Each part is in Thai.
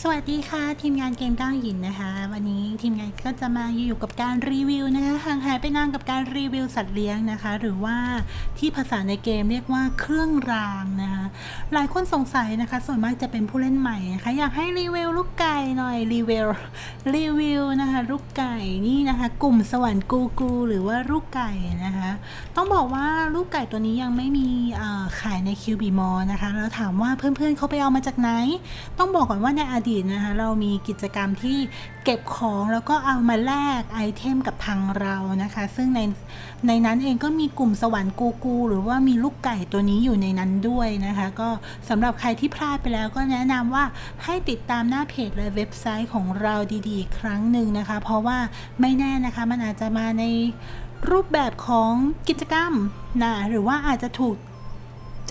สวัสดีค่ะ ทีมงานเกมก้าวหยินนะคะ วันนี้ทีมงานก็จะมาอยู่กับการรีวิวนะคะห่างหายไปนานกับการรีวิวสัตว์เลี้ยงนะคะ หรือว่าที่ภาษาในเกมเรียกว่าเครื่องรางนะคะ หลายคนสงสัยนะคะ ส่วนมากจะเป็นผู้เล่นใหม่นะคะ อยากให้รีวิวลูกไก่หน่อยรีวิวรีวิวนะคะลูกไก่นี่นะคะ กลุ่มสวรรค์กูกูหรือว่าลูกไก่นะคะ ต้องบอกว่าลูกไก่ตัวนี้ยังไม่มีขายในคิวบีมอนะคะแล้วถามว่าเพื่อนๆเขาไปเอามาจากไหน ต้องบอกก่อนว่าในอดีตนะคะ เรามีกิจกรรมที่เก็บของแล้วก็เอามาแลกไอเทมกับทางเรานะคะ ซึ่งในในนั้นเองก็มีกลุ่มสวรรค์กูกู หรือว่ามีลูกไก่ตัวนี้อยู่ในนั้นด้วยนะคะก็สำหรับใครที่พลาดไปแล้วก็แนะนำว่าให้ติดตามหน้าเพจและเว็บไซต์ของเราดีๆอีกครั้งหนึ่งนะคะ เพราะว่าไม่แน่นะคะมันอาจจะมาในรูปแบบของกิจกรรมนะหรือว่าอาจจะถูก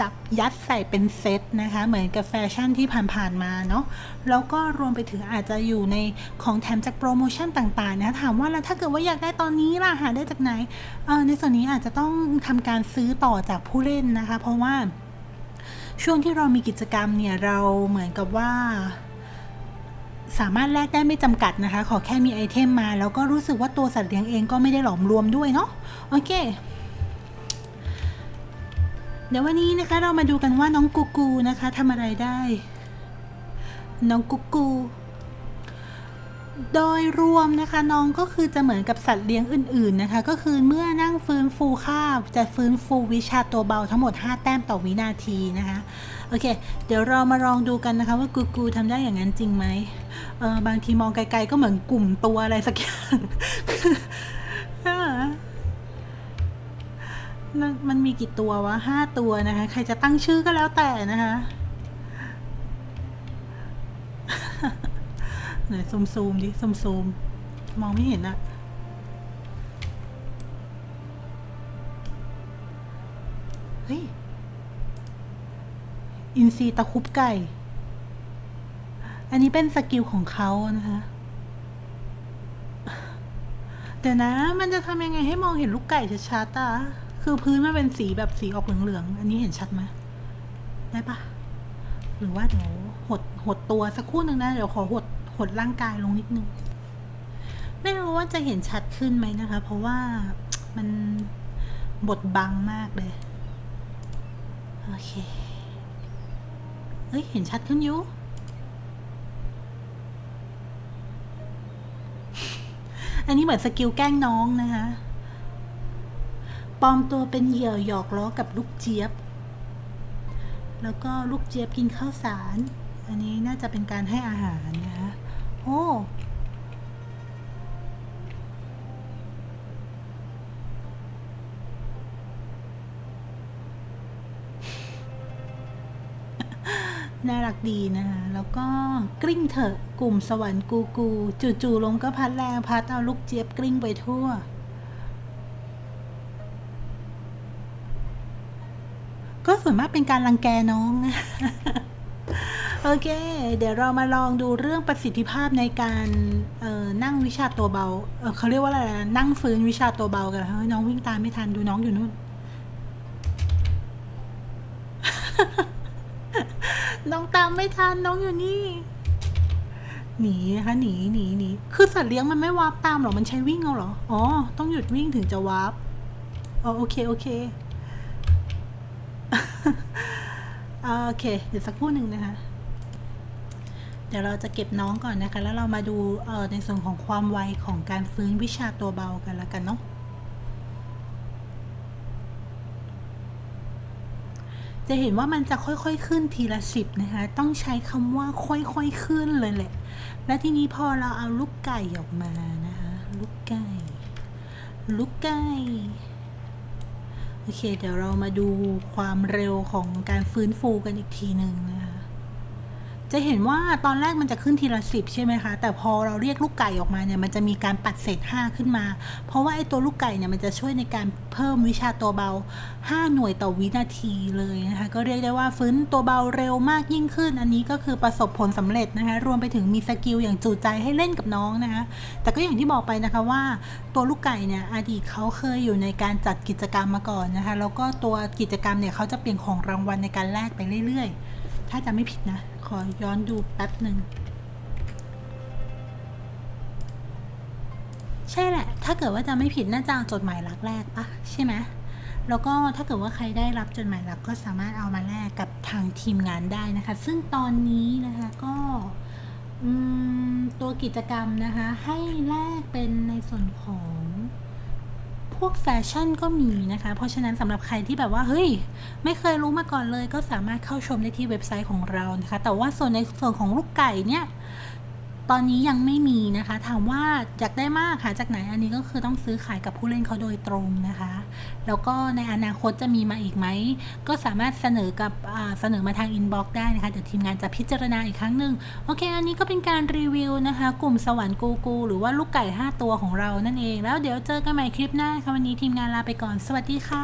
จับยัดใส่เป็นเซตนะคะ เหมือนกับแฟชั่นที่ผ่านๆมาเนาะแล้วก็รวมไปถึงอาจจะอยู่ในของแถมจากโปรโมชั่นต่างๆนะถามว่าแล้วถ้าเกิดว่าอยากได้ตอนนี้ล่ะหาได้จากไหนเออในส่วนนี้อาจจะต้องทำการซื้อต่อจากผู้เล่นนะคะ เพราะว่า ช่วงที่เรามีกิจกรรมเนี่ยเราเหมือนกับว่า สามารถแลกได้ไม่จำกัดนะคะ ขอแค่มีไอเทมมา แล้วก็รู้สึกว่าตัวสัตว์เลี้ยงเองก็ไม่ได้หลอมรวมด้วยเนาะโอเคเดี๋ยววันนี้นะคะเรามาดูกันว่าน้องกูกูนะคะทำอะไรได้ น้องกูกู โดยรวมนะคะน้องก็คือจะเหมือนกับสัตว์เลี้ยงอื่นๆนะคะ ก็คือเมื่อนั่งฟื้นฟูข้าว จะฟื้นฟูวิชาตัวเบาทั้งหมด 5 แต้มต่อวินาทีนะคะโอเค เดี๋ยวเรามาลองดูกันนะคะว่ากูกูทำได้อย่างนั้นจริงไหมเออบางทีมองไกลๆก็เหมือนกลุ่มตัวอะไรสักอย่างอ่ามันมันมีกี่ตัววะห้าตัวนะคะ ใครจะตั้งชื่อก็แล้วแต่นะคะ ไหนซูมซูมดิซูมซูมมองไม่เห็นอะเฮ้ย อินซีตะคุบไก่ อันนี้เป็นสกิลของเขานะคะ เดี๋ยวนะ มันจะทำยังไงให้มองเห็นลูกไก่ชัดๆอะคือพื้นมันเป็นสีแบบสีออกเหลืองๆ อันนี้เห็นชัดไหมได้ปะหรือว่าเดี๋ยวหดหดตัวสักครู่หนึ่งนะ เดี๋ยวขอหด หดร่างกายลงนิดนึง ไม่รู้ว่าจะเห็นชัดขึ้นไหมนะคะ เพราะว่ามันบดบังมากเลย โอเค เฮ้ย เห็นชัดขึ้นอยู่ อันนี้เหมือนสกิลแกล้งน้องนะคะปลอมตัวเป็นเหยื่อหยอกล้อกับลูกเจี๊ยบ แล้วก็ลูกเจี๊ยบกินข้าวสาร อันนี้น่าจะเป็นการให้อาหารนะคะ โอ้น่ารักดีนะคะ แล้วก็กลิ้งเถอะกลุ่มสวรรค์กูกู จู่ๆลมก็พัดแรงพัดเอาลูกเจี๊ยบกลิ้งไปทั่ว ก็ส่วนมากเป็นการรังแกน้องนะ โอเค เดี๋ยวเรามาลองดูเรื่องประสิทธิภาพในการเออนั่งวิชาตัวเบาเเขาเรียกว่าอะไรนะนั่งฟื้นวิชาตัวเบากันเฮ้ยน้องวิ่งตามไม่ทันดูน้องอยู่นู่น น้องตามไม่ทันน้องอยู่นี่ หนีนะคะหนีหนีหนีคือสัตว์เลี้ยงมันไม่วาร์ปตามหรอมันใช้วิ่งเอาเหรออ๋อต้องหยุดวิ่งถึงจะวาร์ปอ๋อโอเคโอเคโอเค เดี๋ยวสักครู่หนึ่งนะคะ ดี๋ยวเราจะเก็บน้องก่อนนะคะ แล้วเรามาดูในส่วนของความไวของการฟื้นวิชาตัวเบากันล้วกันเนาะจะเห็นว่ามันจะค่อยๆขึ้นทีละสิบนะคะ ต้องใช้คำว่าค่อยๆขึ้นเลยแหละ และทีนี้พอเราเอาลูกไก่ออกมานะคะ ลูกไก่ ลูกไก่ โอเค เดี๋ยวเรามาดูความเร็วของการฟื้นฟูกันอีกทีหนึ่งนะคะ จะเห็นว่าตอนแรกมันจะขึ้นทีละสิบใช่ไหมคะ แต่พอเราเรียกลูกไก่ออกมาเนี่ยมันจะมีการปัดเศษห้าขึ้นมา เพราะว่าไอ้ตัวลูกไก่เนี่ยมันจะช่วยในการเพิ่มวิชาตัวเบา 5 หน่วยต่อวินาทีเลยนะคะ ก็เรียกได้ว่าฟื้นตัวเบาเร็วมากยิ่งขึ้น อันนี้ก็คือประสบผลสำเร็จนะคะ รวมไปถึงมีสกิลอย่างจูใจให้เล่นกับน้องนะคะ แต่ก็อย่างที่บอกไปนะคะว่าตัวลูกไก่เนี่ยอดีตเขาเคยอยู่ในการจัดกิจกรรมมาก่อนนะคะ แล้วก็ตัวกิจกรรมเนี่ยเขาจะเปลี่ยนของรางวัลในการแลกไปเรื่อยๆ ถ้าจะไม่ผิดนะ ขอย้อนดูแป๊บหนึ่ง ใช่แหละ ถ้าเกิดว่าจะไม่ผิดน่าจะจดหมายรักแรกปะใช่ไหมแล้วก็ถ้าเกิดว่าใครได้รับจดหมายรักก็สามารถเอามาแลกกับทางทีมงานได้นะคะ ซึ่งตอนนี้นะคะก็ตัวกิจกรรมนะคะ ให้แลกเป็นในส่วนของ วกแฟชั่นก็มีนะคะ เพราะฉะนั้นสำหรับใครที่แบบว่าเฮ้ย ไม่เคยรู้มาก่อนเลย ก็สามารถเข้าชมได้ที่เว็บไซต์ของเรานะคะ แต่ว่าส่วนในส่วนของลูกไก่เนี่ย ตอนนี้ยังไม่มีนะคะ ถามว่าอยากได้มากหาจากไหนอันนี้ก็คือต้องซื้อขายกับผู้เล่นเขาโดยตรงนะคะ แล้วก็ในอนาคตจะมีมาอีกไหม ก็สามารถเสนอกับเสนอมาทางอินบ็อกซ์ได้นะคะ เดี๋ยวทีมงานจะพิจารณาอีกครั้งหนึ่งโอเค อันนี้ก็เป็นการรีวิวนะคะ กลุ่มสวรรค์กูกู หรือว่าลูกไก่ 5 ตัวของเรานั่นเอง แล้วเดี๋ยวเจอกันใหม่คลิปหน้าค่ะวันนี้ทีมงานลาไปก่อน สวัสดีค่ะ